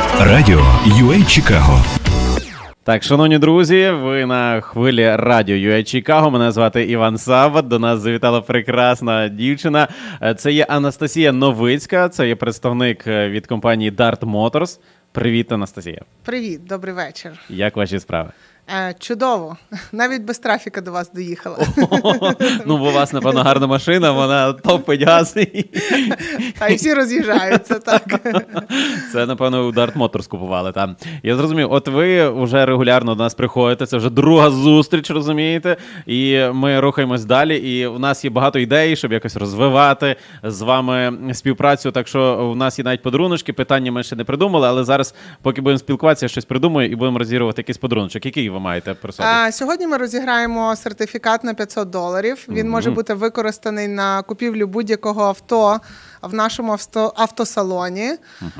Радіо UA Чикаго. Так, шановні друзі, ви на хвилі радіо UA Чикаго. Мене звати Іван Сават. До нас завітала прекрасна дівчина. Е, Це є Анастасія Новицька, це є представник е, від компанії Dart Motors. Привіт, Анастасія. Привіт, добрий вечір. Як ваші справи? Е, чудово. Навіть без трафіка до вас доїхала. Ну, бо у вас, напевно, гарна машина, вона топить газ. Та й всі роз'їжджаються, так. Це, напевно, у Dart Motors купували там. Я зрозумів, от ви вже регулярно до нас приходите, це вже друга зустріч, розумієте? І ми рухаємось далі. І у нас є багато ідей, щоб якось розвивати з вами співпрацю. Так що у нас є навіть подаруночки. Питання ми ще не придумали, але зараз, поки будемо спілкуватися, я щось придумаю і будемо розігрувати якийсь подаруночок. Який ви маєте при собі? А, сьогодні ми розіграємо сертифікат на 500 доларів. Він може бути використаний на купівлю будь-якого авто в нашому авто, автосалоні.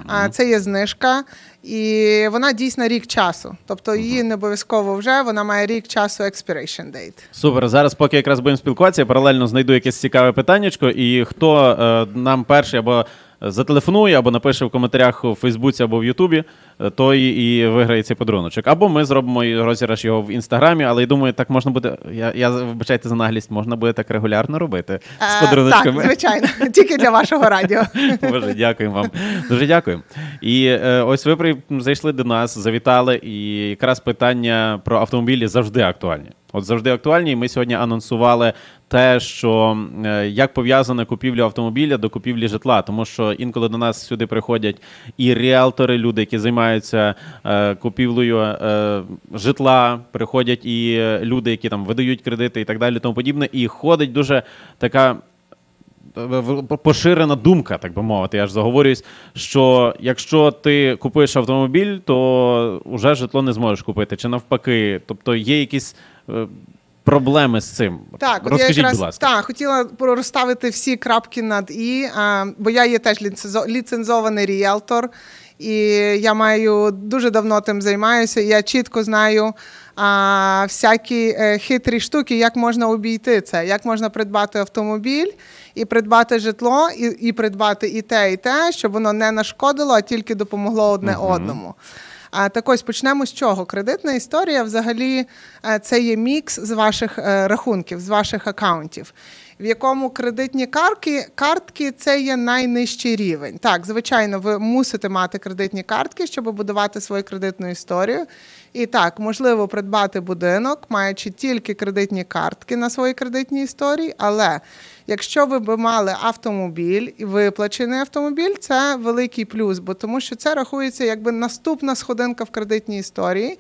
А, це є знижка. І вона дійсна рік часу. Тобто її не обов'язково вже, вона має рік часу expiration date. Супер. Зараз, поки якраз будемо спілкуватися, я паралельно знайду якесь цікаве питаннячко, і хто е, нам перший або зателефонує, або напише в коментарях у Фейсбуці або в Ютубі, е, той і виграє цей подаруночок. Або ми зробимо розіграш його в інстаграмі, але я думаю, так можна буде. Я, я вибачайте за наглість, можна буде так регулярно робити з Е, подаруночками. Так, звичайно, тільки для вашого радіо. Боже, дякуємо вам. Дуже дякую. І е, ось ви при, зайшли до нас, завітали, і якраз питання про автомобілі завжди актуальні. От завжди актуальні. І ми сьогодні анонсували те, що е, як пов'язана купівля автомобіля до купівлі житла, тому що інколи до нас сюди приходять і ріелтори, люди, які займаються е, купівлею е, житла, приходять і люди, які там видають кредити і так далі, тому подібне. І ходить дуже така поширена думка, так би мовити. Я ж заговорююсь, що якщо ти купуєш автомобіль, то вже житло не зможеш купити, чи навпаки. Тобто є якісь проблеми з цим. Так, от Розкажіть, я якраз, будь ласка. Так, хотіла розставити всі крапки над і, а, бо я є теж ліцензо- ліцензований ріелтор, і я маю дуже давно тим займаюся. і Я чітко знаю а, всякі е, хитрі штуки, як можна обійти це, як можна придбати автомобіль і придбати житло, і, і придбати і те, і те, щоб воно не нашкодило, а тільки допомогло одне одному. А так ось почнемо з чого? Кредитна історія взагалі е, це є мікс з ваших е, рахунків, з ваших акаунтів, в якому кредитні картки, картки це є найнижчий рівень. Так, звичайно, ви мусите мати кредитні картки, щоб будувати свою кредитну історію. І так, можливо придбати будинок, маючи тільки кредитні картки на своїй кредитній історії, але Якщо ви б мали автомобіль і виплачений автомобіль, це великий плюс, бо тому що це рахується якби наступна сходинка в кредитній історії.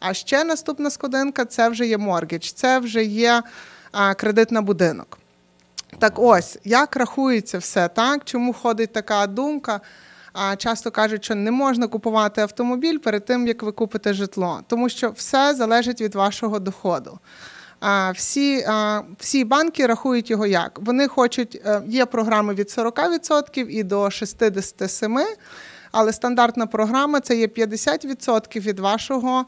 А ще наступна сходинка це вже є моргідж, це вже є кредит на будинок. Так ось, як рахується все так? Чому ходить така думка? А часто кажуть, що не можна купувати автомобіль перед тим, як ви купите житло, тому що все залежить від вашого доходу. Всі, всі банки рахують його як? Вони хочуть, е, є програми від 40% і до 67%, але стандартна програма це є 50% від вашого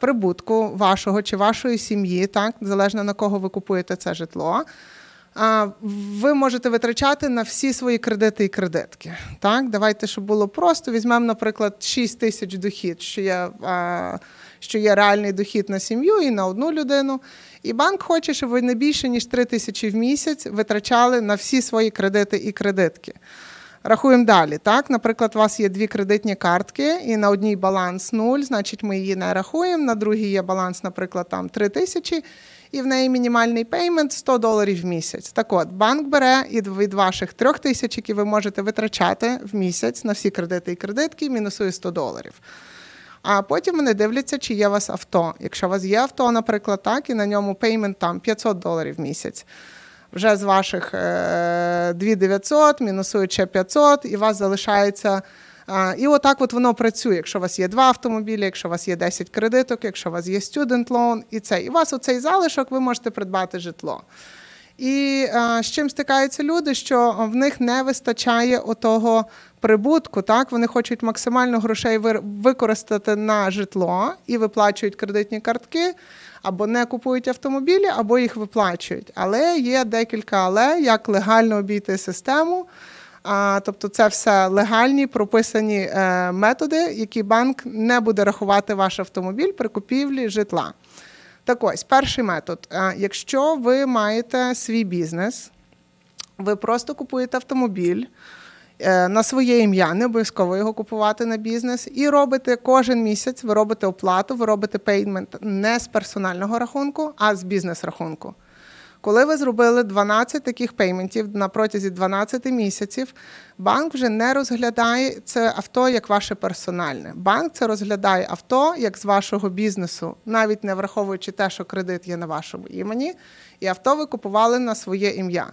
прибутку, вашого чи вашої сім'ї, так, залежно на кого ви купуєте це житло. Ви можете витрачати на всі свої кредити і кредитки. Так, давайте, щоб було просто. Візьмемо, наприклад, 6 тисяч дохід, що є, що є реальний дохід на сім'ю і на одну людину. І банк хоче, щоб ви не більше ніж 3 тисячі в місяць витрачали на всі свої кредити і кредитки. Рахуємо далі. Так, наприклад, у вас є дві кредитні картки, і на одній баланс 0, значить, ми її не рахуємо. На другій є баланс, наприклад, там 3 тисячі, і в неї мінімальний пеймент 100 доларів в місяць. Так от, банк бере від ваших 3 тисяч, які ви можете витрачати в місяць на всі кредити і кредитки, мінусує 100 доларів. А потім вони дивляться, чи є у вас авто. Якщо у вас є авто, наприклад, так, і на ньому пеймент там 500 доларів в місяць. Вже з ваших е, 2900 мінусують ще 500, і у вас залишається. І отак от воно працює. Якщо у вас є два автомобілі, якщо у вас є 10 кредиток, якщо у вас є student loan, і це. І у вас оцей залишок, ви можете придбати житло. І а, з чим стикаються люди, що в них не вистачає отого прибутку. Так вони хочуть максимально грошей використати на житло і виплачують кредитні картки, або не купують автомобілі, або їх виплачують. Але є декілька але, як легально обійти систему. А, тобто, це все легальні прописані е, методи, які банк не буде рахувати ваш автомобіль при купівлі житла. Так ось, перший метод. Якщо ви маєте свій бізнес, ви просто купуєте автомобіль на своє ім'я, не обов'язково його купувати на бізнес, і робите кожен місяць, ви робите оплату, ви робите пеймент не з персонального рахунку, а з бізнес-рахунку. Коли ви зробили 12 таких пейментів на протязі 12 місяців, банк вже не розглядає це авто як ваше персональне. Банк це розглядає авто як з вашого бізнесу, навіть не враховуючи те, що кредит є на вашому імені, і авто ви купували на своє ім'я.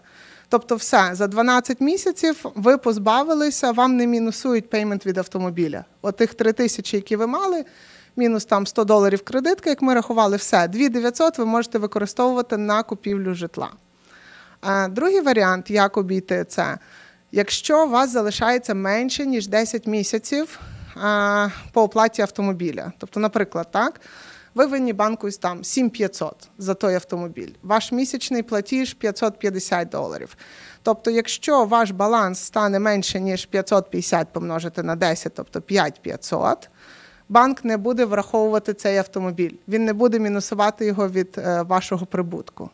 Тобто, все за 12 місяців ви позбавилися, вам не мінусують пеймент від автомобіля. От тих 3 тисячі, які ви мали, мінус там 100 доларів кредитка, як ми рахували, все 2900 ви можете використовувати на купівлю житла. Другий варіант, як обійти це, якщо у вас залишається менше ніж 10 місяців по оплаті автомобіля. Тобто, наприклад, так. Ви винні банку там 7500 за той автомобіль. Ваш місячний платіж 550 доларів. Тобто, якщо ваш баланс стане менше ніж 550 помножити на 10, тобто 5500, банк не буде враховувати цей автомобіль. Він не буде мінусувати його від е, вашого прибутку.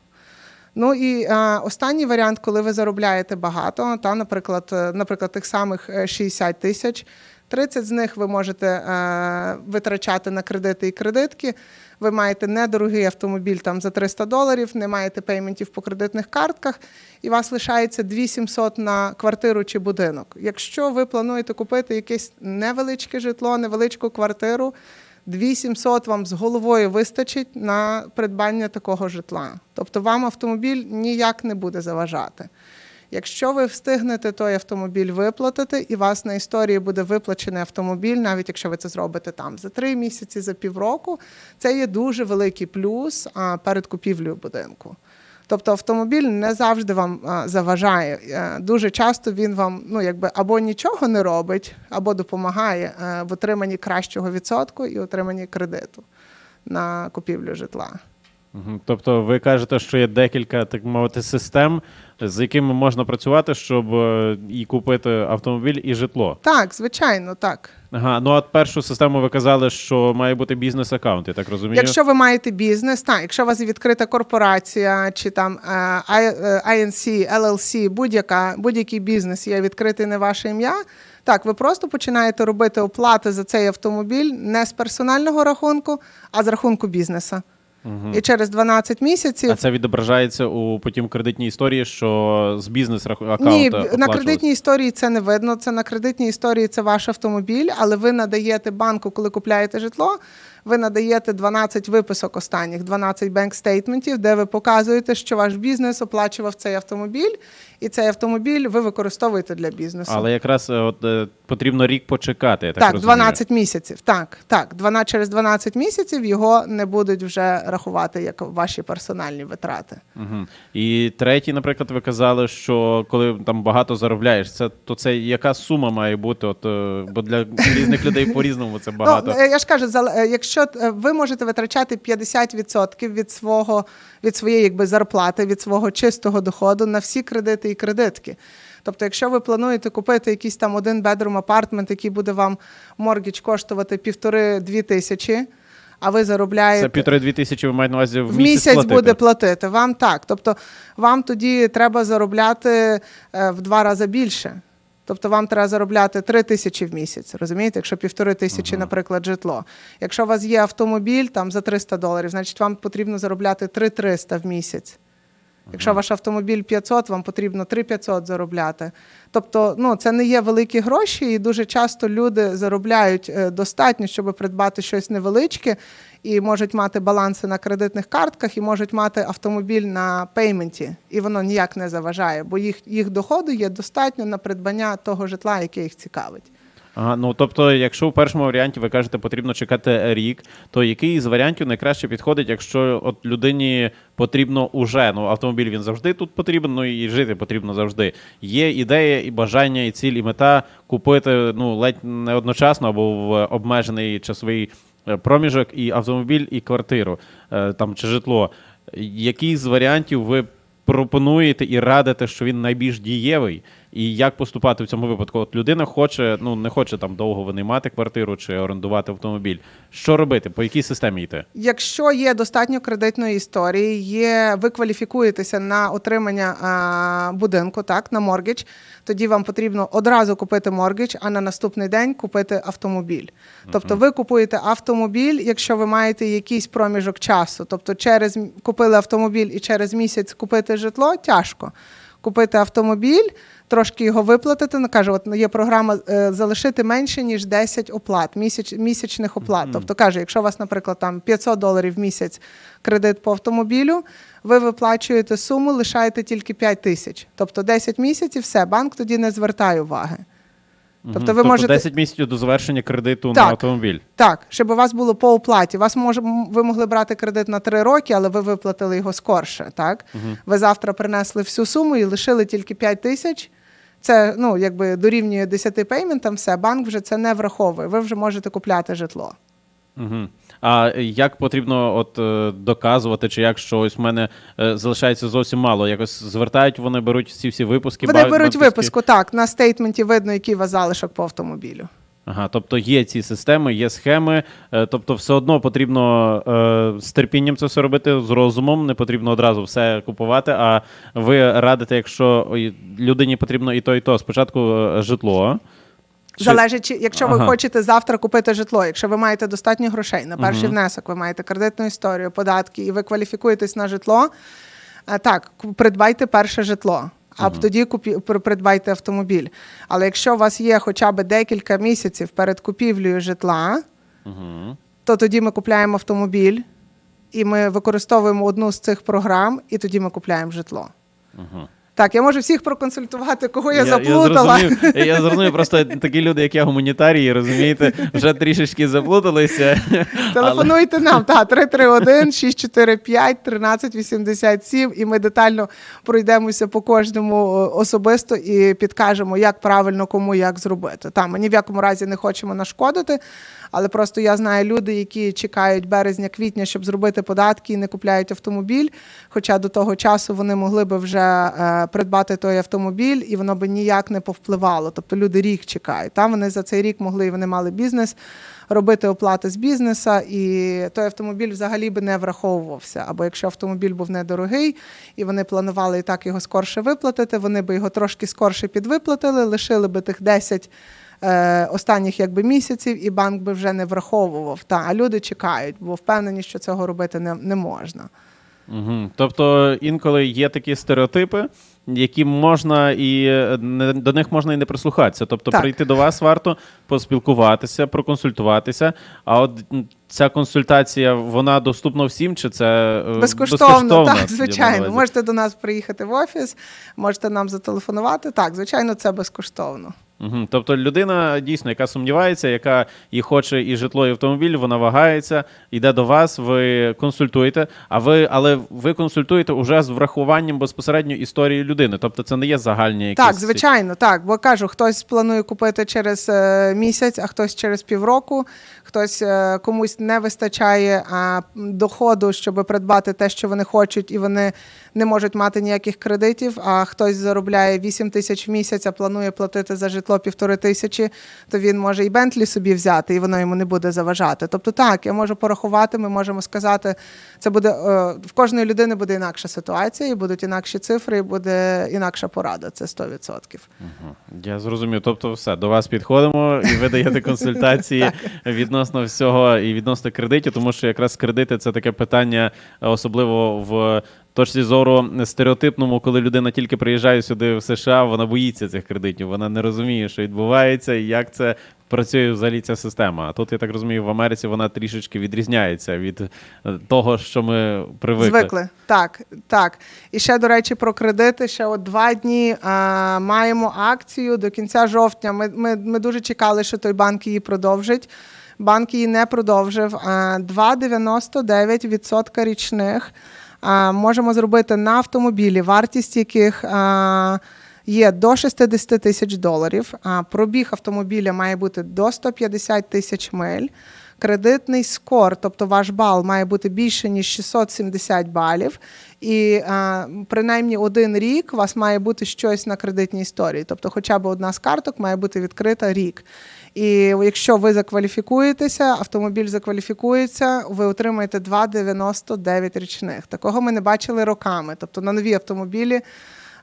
Ну і е, останній варіант, коли ви заробляєте багато, та, наприклад, е, наприклад, тих самих е, 60 тисяч, 30 з них ви можете е, витрачати на кредити і кредитки. Ви маєте недорогий автомобіль там за 300 доларів, не маєте пейментів по кредитних картках, і вас лишається 2700 на квартиру чи будинок. Якщо ви плануєте купити якесь невеличке житло, невеличку квартиру, 2700 вам з головою вистачить на придбання такого житла. Тобто вам автомобіль ніяк не буде заважати. Якщо ви встигнете той автомобіль виплатити, і вас на історії буде виплачений автомобіль, навіть якщо ви це зробите там за три місяці, за півроку, це є дуже великий плюс перед купівлею будинку. Тобто автомобіль не завжди вам заважає. Е, Дуже часто він вам ну, якби або нічого не робить, або допомагає е, в отриманні кращого відсотку і отриманні кредиту на купівлю житла. Тобто ви кажете, що є декілька, так мовити, систем, з якими можна працювати, щоб е, і купити автомобіль, і житло. Так, звичайно, так. Ага, ну а першу систему ви казали, що має бути бізнес-аккаунт, я так розумію. Якщо ви маєте бізнес, так, якщо у вас є відкрита корпорація чи там е, I- е, INC, LLC, будь-яка, будь-який бізнес є відкритий на ваше ім'я, так, ви просто починаєте робити оплати за цей автомобіль не з персонального рахунку, а з рахунку бізнеса. І через 12 місяців А це відображається у потім кредитній історії, що з бізнес-аккаунта Ні, на кредитній історії це не видно. Це на кредитній історії це ваш автомобіль, але ви надаєте банку, коли купляєте житло. Ви надаєте 12 виписок останніх, 12 бенк-стейтментів, де ви показуєте, що ваш бізнес оплачував цей автомобіль, і цей автомобіль ви використовуєте для бізнесу. Але якраз е, от, е, потрібно рік почекати, я так, так, 12 місяців. Так, так. 12, через 12 місяців його не будуть вже рахувати як ваші персональні витрати. Угу. І третій, наприклад, ви казали, що коли там багато заробляєш, це то це яка сума має бути? От е, бо для різних людей по-різному це багато. Ну, я ж кажу, е, якщо е, ви можете витрачати 50% від свого від своєї якби зарплати, від свого чистого доходу на всі кредити і кредитки. Тобто, якщо ви плануєте купити якийсь там один бедрум апартмент, який буде вам моргідж коштувати півтори-дві тисячі, а ви заробляєте Це півтори-дві тисячі ви маєте на увазі в, в місяць платити. буде платити. Вам так. Тобто вам тоді треба заробляти е, в два рази більше. Тобто вам треба заробляти 3 тисячі в місяць, розумієте? Якщо півтори тисячі, наприклад, житло. Якщо у вас є автомобіль там за 300 доларів, значить вам потрібно заробляти 3 300 в місяць. Якщо ваш автомобіль 500, вам потрібно 3 500 заробляти. Тобто, ну це не є великі гроші, і дуже часто люди заробляють е, достатньо, щоб придбати щось невеличке, і можуть мати баланси на кредитних картках, і можуть мати автомобіль на пейменті, і воно ніяк не заважає, бо їх, їх доходу є достатньо на придбання того житла, яке їх цікавить. Ага, ну тобто, якщо у першому варіанті ви кажете, потрібно чекати рік, то який з варіантів найкраще підходить, якщо от людині потрібно уже ну автомобіль він завжди тут потрібен, ну і жити потрібно завжди. Є ідея, і бажання, і ціль, і мета купити ну ледь не одночасно або в обмежений часовий е, проміжок, і автомобіль, і квартиру е, там чи житло. Який з варіантів ви пропонуєте і радите, що він найбільш дієвий? І як поступати в цьому випадку? От людина хоче, ну не хоче там довго винаймати квартиру чи орендувати автомобіль. Що робити? По якій системі йти? Якщо є достатньо кредитної історії, є ви кваліфікуєтеся на отримання а, будинку, так на моргідж, тоді вам потрібно одразу купити моргідж, а на наступний день купити автомобіль. Тобто, ви купуєте автомобіль, якщо ви маєте якийсь проміжок часу. Тобто, через купили автомобіль і через місяць купити житло тяжко. Купити автомобіль, трошки його виплатити. Ну каже, от є програма е, залишити менше ніж 10 оплат, місяч, місячних оплат. Тобто каже, якщо у вас, наприклад, там 500 доларів в місяць кредит по автомобілю, ви виплачуєте суму, лишаєте тільки 5 тисяч. Тобто 10 місяців, все, банк тоді не звертає уваги. Тобто ви тобто можете 10 місяців до завершення кредиту на автомобіль. так, щоб у вас було по оплаті. Вас може ви могли брати кредит на 3 роки, але ви виплатили його скорше. Так ви завтра принесли всю суму і лишили тільки 5 тисяч. Це ну якби дорівнює 10 пейментам, все банк вже це не враховує. Ви вже можете купляти житло. Угу. А як потрібно от е, доказувати, чи як щось ось в мене е, залишається зовсім мало? Якось звертають, вони беруть ці всі випуски. Вони беруть випуску. Так на стейтменті видно, який у вас залишок по автомобілю. Ага, тобто є ці системи, є схеми. е, Тобто, все одно потрібно е, з терпінням це все робити з розумом. Не потрібно одразу все купувати. А ви радите, якщо людині потрібно і то, і то. Спочатку е, житло. Чи- Залежить, якщо ви Ага. хочете завтра купити житло, якщо ви маєте достатньо грошей на перший внесок, ви маєте кредитну історію, податки, і ви кваліфікуєтесь на житло, а, так, придбайте перше житло. А тоді купі, придбайте автомобіль. Але якщо у вас є хоча б декілька місяців перед купівлею житла, Угу. то тоді ми купляємо автомобіль, і ми використовуємо одну з цих програм, і тоді ми купляємо житло. Угу. Так, я можу всіх проконсультувати, кого я, заплутала. Я зрозумів, я зрозумів, просто такі люди, як я, гуманітарії, розумієте, вже трішечки заплуталися. Телефонуйте нам, та 331 645 1387, і ми детально пройдемося по кожному е, особисто і підкажемо, як правильно кому як зробити. Та ми ні в якому разі не хочемо нашкодити, але просто я знаю люди, які чекають березня-квітня, щоб зробити податки і не купляють автомобіль. Хоча до того часу вони могли би вже е, придбати той автомобіль, і воно би ніяк не повпливало. Тобто люди рік чекають. Там вони за цей рік могли і вони мали бізнес робити оплати з бізнеса, і той автомобіль взагалі би не враховувався. Або якщо автомобіль був недорогий, і вони планували і так його скорше виплатити, вони би його трошки скорше підвиплатили, лишили би тих 10 е, останніх якби місяців, і банк би вже не враховував. Та, а люди чекають, бо впевнені, що цього робити не, не можна. Угу. Тобто інколи є такі стереотипи, які можна і е, не, до них можна і не прислухатися. Тобто Так. прийти до вас варто поспілкуватися, проконсультуватися. А от ця консультація вона доступна всім, чи це е, Безкоштовно, так, маю на звичайно. Можете до нас приїхати в офіс, можете нам зателефонувати. Так, звичайно, це безкоштовно. Угу. Тобто людина дійсно, яка сумнівається, яка і хоче і житло, і автомобіль, вона вагається, йде до вас, ви консультуєте, а ви, але ви консультуєте уже з врахуванням безпосередньо історії людини. Тобто це не є загальні якісь. Так, звичайно, так. Бо кажу, хтось планує купити через е, місяць, а хтось через півроку, хтось е, комусь не вистачає доходу, щоб придбати те, що вони хочуть, і вони не можуть мати ніяких кредитів. А хтось заробляє 8 тисяч в місяць, а планує платити за житло півтори тисячі, то він може і Бентлі собі взяти, і воно йому не буде заважати. Тобто, так, я можу порахувати, ми можемо сказати, це буде е, в кожної людини буде інакша ситуація, і будуть інакші цифри, і буде інакша порада. Це 100%. Я зрозумів. Тобто, все до вас підходимо, і ви даєте консультації відносно всього і відносно кредитів, тому що якраз кредити це таке питання, е, особливо в точці зору стереотипному, коли людина тільки приїжджає сюди в США, вона боїться цих кредитів, вона не розуміє, що відбувається і як це. Працює взагалі ця система. А тут, я так розумію, в Америці вона трішечки відрізняється від е, того, що ми привикли. Звикли. Так, так. І ще, до речі, про кредити. Ще от два дні а, маємо акцію до кінця жовтня. Ми, ми, ми дуже чекали, що той банк її продовжить. Банк її не продовжив. 2,99% річних можемо зробити на автомобілі, вартість яких є до 60 тисяч доларів. Пробіг автомобіля має бути до 150 тисяч миль. кредитний скор, тобто ваш бал має бути більше ніж 670 балів, і е, принаймні один рік у вас має бути щось на кредитній історії. Тобто, хоча б одна з карток має бути відкрита рік. І якщо ви закваліфікуєтеся, автомобіль закваліфікується, ви отримаєте 2,99 річних. Такого ми не бачили роками. Тобто на нові автомобілі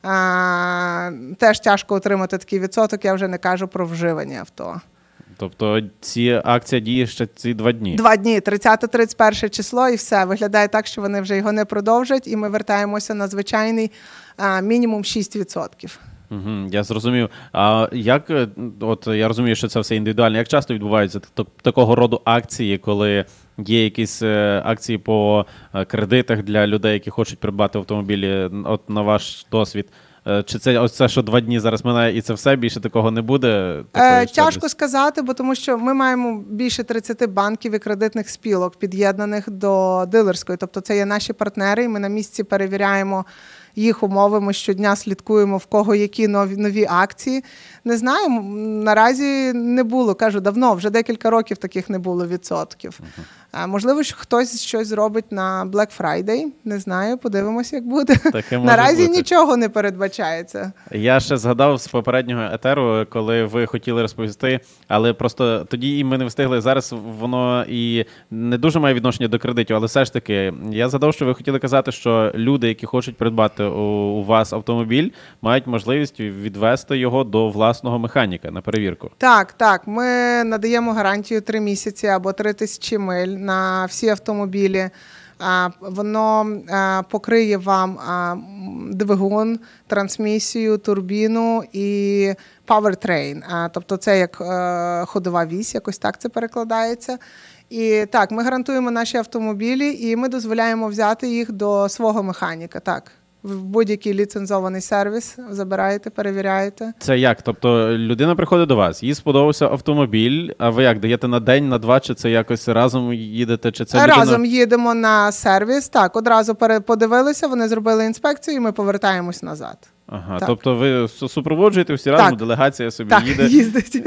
а, теж тяжко отримати такий відсоток. Я вже не кажу про вживані авто. Тобто ці акція діє ще ці два дні. Два дні, 30-31 число, і все. Виглядає так, що вони вже його не продовжать, і ми вертаємося на звичайний а, мінімум 6%. Угу, я зрозумів. А як е, от я розумію, що це все індивідуально. Як часто відбуваються так- такого роду акції, коли є якісь е, акції по е, кредитах для людей, які хочуть придбати автомобілі? От на ваш досвід. Чи це ось це, що два дні зараз минає, і це все більше такого не буде? Такої Е, тяжко сказати, бо тому що ми маємо більше 30 банків і кредитних спілок, під'єднаних до дилерської. Тобто це є наші партнери, і ми на місці перевіряємо їх умови. Ми щодня слідкуємо, в кого які нові нові акції. Не знаю, наразі не було. Кажу, давно, вже декілька років таких не було відсотків. Можливо, що хтось щось зробить на Black Friday. Не знаю, подивимося, як буде. Таке може Наразі бути. нічого не передбачається. Я ще згадав з попереднього етеру, коли ви хотіли розповісти, але просто тоді і ми не встигли. Зараз воно і не дуже має відношення до кредитів, але все ж таки, я згадав, що ви хотіли казати, що люди, які хочуть придбати у, у вас автомобіль, мають можливість відвести його до власного механіка на перевірку. Так, так. Ми надаємо гарантію 3 місяці або 3 тисячі миль на всі автомобілі. Воно покриє вам двигун, трансмісію, турбіну і powertrain. Тобто це як е, ходова вісь, якось так це перекладається. І так, ми гарантуємо наші автомобілі, і ми дозволяємо взяти їх до свого механіка. Так, в будь-який ліцензований сервіс забираєте, перевіряєте. Це як? Тобто людина приходить до вас, їй сподобався автомобіль. А ви як даєте на день, на два, чи це якось разом їдете? Чи це людина... Разом їдемо на сервіс. Так, одразу пере- подивилися, вони зробили інспекцію, і ми повертаємось назад. Ага, Так. тобто ви супроводжуєте всі разом, делегація собі Так, їде. їздить.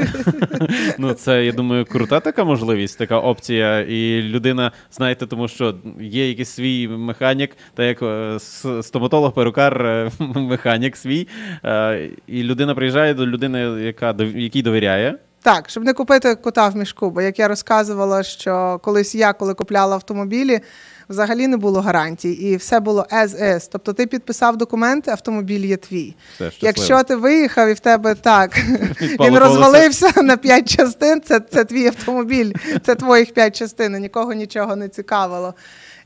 Ну, це, я думаю, крута така можливість, така опція. І людина, знаєте, тому що є якийсь свій механік, та як е, стоматолог, перукар, е, механік свій. е, І людина приїжджає до людини, яка якій довіряє. Так, щоб не купити кота в мішку. Бо як я розказувала, що колись я, коли купляла автомобілі, взагалі не було гарантій, і все було as is. Тобто ти підписав документи, автомобіль є твій. Все. Якщо ти виїхав і в тебе так він розвалився на п'ять частин, це, це твій автомобіль, це твоїх п'ять частин, і нікого нічого не цікавило.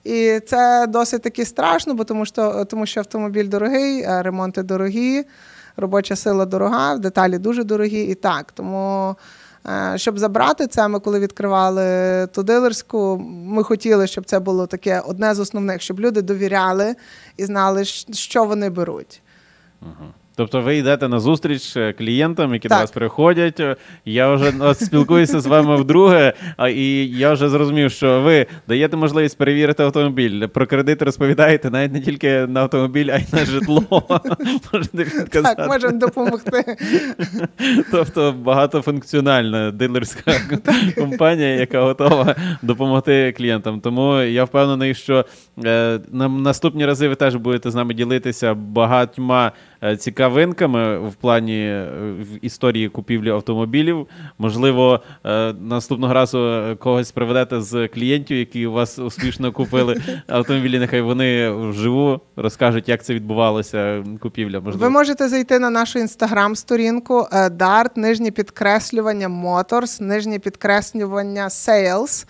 І це досить таки страшно, бо тому що, тому що автомобіль дорогий, ремонти дорогі, робоча сила дорога, деталі дуже дорогі і так. Тому. Е, Щоб забрати це, ми коли відкривали ту дилерську, ми хотіли, щоб це було таке одне з основних, щоб люди довіряли і знали, що вони беруть. Тобто ви йдете на зустріч е, клієнтам, які Так. до вас приходять. Е, Я вже спілкуюся з вами вдруге, а, і я вже зрозумів, що ви даєте можливість перевірити автомобіль. Про кредити розповідаєте навіть не тільки на автомобіль, а й на житло. Можете підказати. Так, можемо допомогти. Тобто багатофункціональна дилерська компанія, яка готова допомогти клієнтам. Тому я впевнений, що е, на наступні рази ви теж будете з нами ділитися багатьма е, цікавинками в плані е, в історії купівлі автомобілів. Можливо, е, наступного разу е, когось приведете з клієнтів, які у вас успішно купили автомобілі. Нехай вони вживу розкажуть, як це відбувалося купівля. Можливо. Ви можете зайти на нашу інстаграм-сторінку Dart, нижнє підкреслювання Motors, нижнє підкреслювання Sales.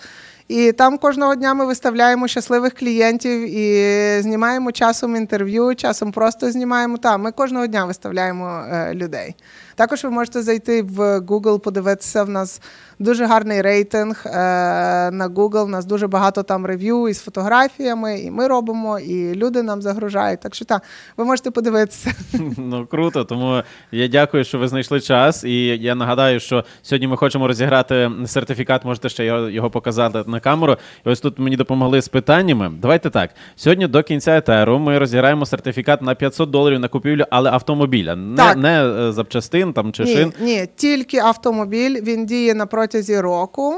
І там кожного дня ми виставляємо щасливих клієнтів і знімаємо часом інтерв'ю, часом просто знімаємо. Та ми кожного дня виставляємо е, людей. Також ви можете зайти в Google, подивитися. В нас дуже гарний рейтинг е, на Google. У нас дуже багато там рев'ю із фотографіями, і ми робимо, і люди нам загружають. Так що так, ви можете подивитися. Ну круто, тому я дякую, що ви знайшли час. І я нагадаю, що сьогодні ми хочемо розіграти сертифікат. Можете ще його, його показати на камеру. І ось тут мені допомогли з питаннями. Давайте так. Сьогодні до кінця етеру ми розіграємо сертифікат на 500 доларів на купівлю, але автомобіля, не, не е, запчастин там чи Ні, шин. ні, тільки автомобіль. Він діє на протязі року,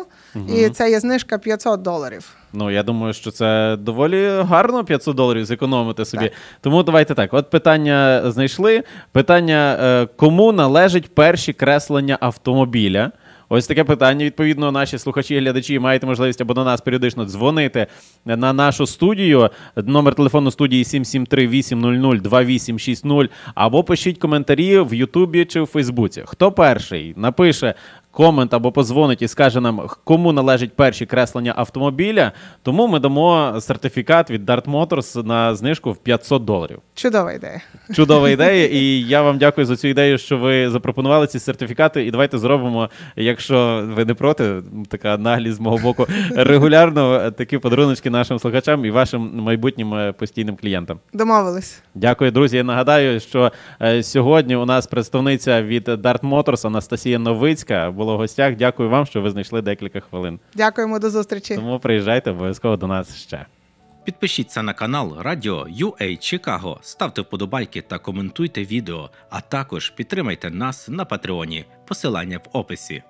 і це є знижка 500 доларів. Ну, я думаю, що це доволі гарно 500 доларів зекономити собі. Так. Тому давайте так. От питання знайшли. Питання: е, кому належить перші креслення автомобіля? Ось таке питання. Відповідно, наші слухачі і глядачі маєте можливість або до нас періодично дзвонити на нашу студію. Номер телефону студії 773-800-2860, або пишіть коментарі в Ютубі чи в Фейсбуці. Хто перший напише комент або позвонить і скаже нам, кому належать перші креслення автомобіля, тому ми дамо сертифікат від Dart Motors на знижку в 500 доларів. Чудова ідея. Чудова ідея, і я вам дякую за цю ідею, що ви запропонували ці сертифікати. І давайте зробимо, якщо ви не проти, така наглість з мого боку, регулярно такі подаруночки нашим слухачам і вашим майбутнім е, постійним клієнтам. Домовились. Дякую, друзі. Я нагадаю, що е, сьогодні у нас представниця від Dart Motors Анастасія Новицька була в гостях. Дякую вам, що ви знайшли декілька хвилин. Дякуємо до зустрічі. Тому приїжджайте обов'язково до нас ще. Підпишіться на канал Радіо UA Чикаго, ставте вподобайки та коментуйте відео, а також підтримайте нас на Патреоні. Посилання в описі.